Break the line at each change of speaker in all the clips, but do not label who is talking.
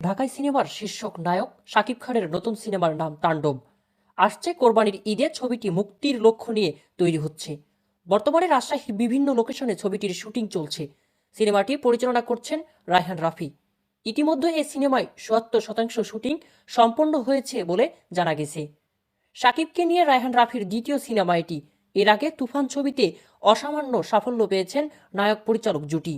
ঢাকাই সিনেমার শীর্ষক নায়ক শাকিব খানের নতুন সিনেমার নাম তাণ্ডব। আসছে কোরবানির ঈদে ছবিটি মুক্তির লক্ষ্য নিয়ে তৈরি হচ্ছে। বর্তমানে রাজশাহীর বিভিন্ন লোকেশনে ছবিটির শুটিং চলছে। সিনেমাটি পরিচালনা করছেন রায়হান রাফি। ইতিমধ্যে এই সিনেমায় চুয়াত্তর শতাংশ শুটিং সম্পন্ন হয়েছে বলে জানা গেছে। শাকিবকে নিয়ে রায়হান রাফির দ্বিতীয় সিনেমা এটি। এর আগে তুফান ছবিতে অসামান্য সাফল্য পেয়েছেন নায়ক পরিচালক জুটি।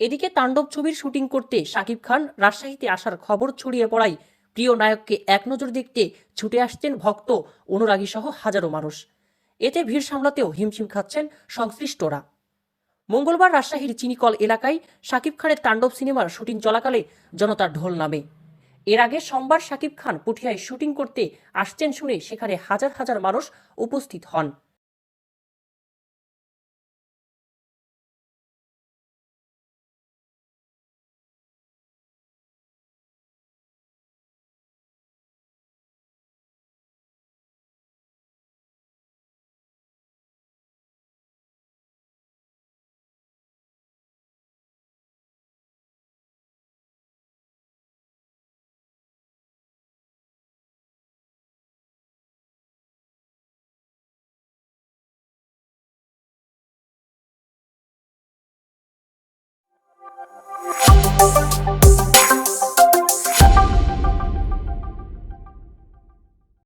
এদিকে তাণ্ডব ছবির শুটিং করতে শাকিব খান রাজশাহীতে আসার খবর ছড়িয়ে পড়ায় প্রিয় নায়ককে এক নজর দেখতে ছুটে আসছেন ভক্ত অনুরাগী সহ হাজারো মানুষ। এতে ভিড় সামলাতেও হিমশিম খাচ্ছেন সংশ্লিষ্টরা। মঙ্গলবার রাজশাহীর চিনিকল এলাকায় শাকিব খানের তাণ্ডব সিনেমার শুটিং চলাকালে জনতার ঢোল নামে। এর আগে সোমবার শাকিব খান পুঠিয়ায় শুটিং করতে আসছেন শুনে সেখানে হাজার হাজার মানুষ উপস্থিত হন।